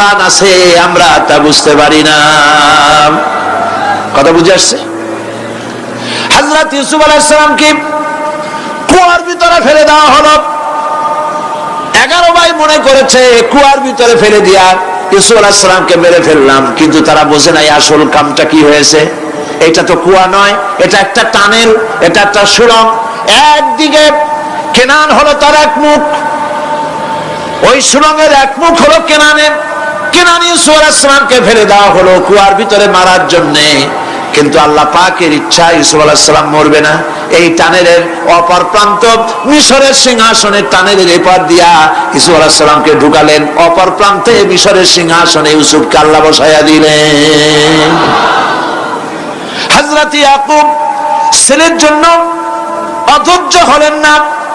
কোরআন আছে, আমরা তা বুঝতে পারি না। কথা বুঝে আসছে? হজরত ইউসুফ আলাইসালামকে কুয়ার ভিতরে ফেলে দেওয়া হলো। এগারো ভাই মনে করেছে, কুয়ার ভিতরে ফেলে দিয়া ইউসুফ আলাহিসামকে মেরে ফেললাম, কিন্তু তারা বোঝে নাই আসল কামটা কি হয়েছে। এটা তো কুয়া নয়, এটা একটা টানেল, এটা একটা সুরং একদিকে কেনান হলো তার এক মুখ, ওই সুরঙ্গের এক মুখ হলো কেনানের। কেনান ইউসুফ আলাহিসামকে ফেলে দেওয়া হলো, কুয়ার ভিতরে মারার জন্যে। কিন্তু আল্লাহ পাকের ইচ্ছা ইসুফ আলাহিসাল্লাম মরবে না। এই টানেলের অপর প্রান্ত, মিশরের সিংহাসনের টানেলের এপার দিয়া ইসুফ আলাহিসাল্লামকে ঢুকালেন। অপর প্রান্তে মিশরের সিংহাসনে ইউসুফকে আল্লাহ বসাইয়া দিলেন। হজরত ইয়াকুব, ছেলের জন্য অধৈর্য হলেন না।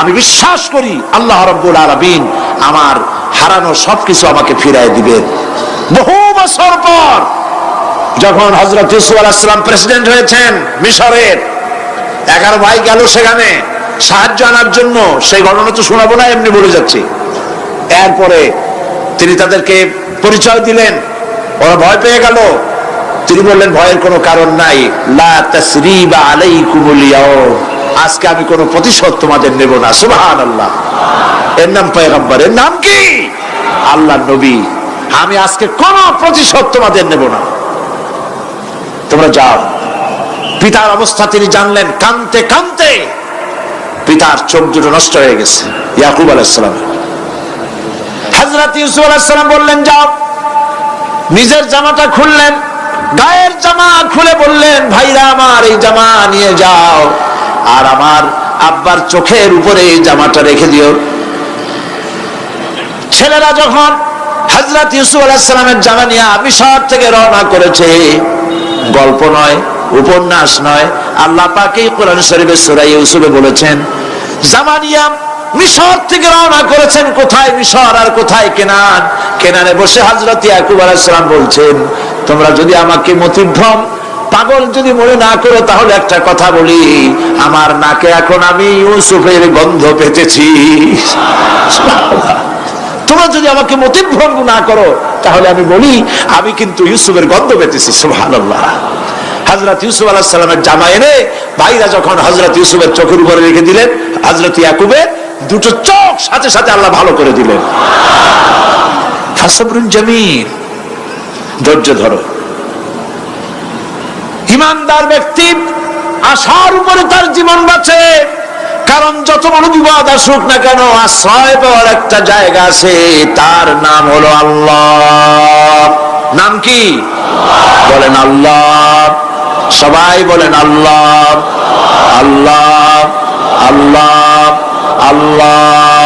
আমি বিশ্বাস করি আল্লাহ রব্বুল আলমিন আমার হারানো সবকিছু আমাকে ফিরাই দিবেন বহু বছর পর যখন হজরত আলাহিসাম প্রেসিডেন্ট হয়েছেন মিশরের, এগারো ভাই গেল সেখানে, সাহায্য আনার জন্য। সেই ঘটনা তো শোনাবো না, এমনি বলে যাচ্ছি। এরপরে তিনি তাদেরকে পরিচয় দিলেন, ওরা ভয় পেয়ে গেল। তিনি বললেন, ভয়ের কোনো কারণ নাই। লা তাসরিবা আলাইকুমুল ইয়াউম। আজকে আমি কোনো প্রতিশোধ তোমাদের নেব না। সুবহান আল্লাহ এর নাম পয়গম্বর, এর নাম কি? আল্লাহ নবী। আমি আজকে কোনো প্রতিশোধ তোমাদের নেব না। তোমরা যাও। পিতার অবস্থা তিনি জানলেন কানতে কানতে পিতার চোখ দুটো নষ্ট হয়ে গেছে। ইয়াকুব আলাইসালাম হজরত ইউসুফ আলাইসালাম বললেন, যাও। নিজের জামাটা খুললেন, গায়ের জামা খুলে বললেন, ভাইরা আমার, এই জামা নিয়ে যাও। আর আমার আব্বার চোখের উপরে এই জামাটা রেখে দিও। ছেলেরা যখন হজরত ইউসুফ আলাহিসামের জামা নিয়ে মিশর থেকে রওনা করেছে, গল্প নয়, উপন্যাস নয়, আল্লাহ পাকে কোরআন শরীফের সুরাই ইউসুফে বলেছেন জামানিয়া মিশর থেকে রওনা করেছেন কোথায়? মিশর আর কোথায়? কেনান। কেনানে বসে হজরত ইয়াকুব আলাইসালাম বলছেন, তোমরা যদি আমাকে মতিভ্রম পাগল যদি মনে না করো, তাহলে একটা কথা বলি। আমার নাকে এখন আমি ইউসুফের গন্ধ পেতেছি। তোমরা যদি আমাকে মতিভ্রম না করো, তাহলে আমি বলি, আমি কিন্তু ইউসুফের গন্ধ পেতেছি, সুবহানাল্লাহ। হজরত ইউসুফ আল্লাহ সাল্লামের জামা এনে ভাইরা যখন হজরত ইউসুফের চোখের উপরে রেখে দিলেন হজরত ইয়াকুবের দুটো চোখ সাথে সাথে আল্লাহ ভালো করে দিলেন। জামিল। ধৈর্য ধরো। ইমানদার ব্যক্তি আশার উপরে তার জীবন বাঁচে। কারণ যত বড় বিবাদ আসুক না কেন, আশ্রয় পাওয়ার একটা জায়গা আছে, তার নাম হলো আল্লাহ। নাম কি? বলেন আল্লাহ। সবাই বলেন আল্লাহ। আল্লাহ আল্লাহ আল্লাহ।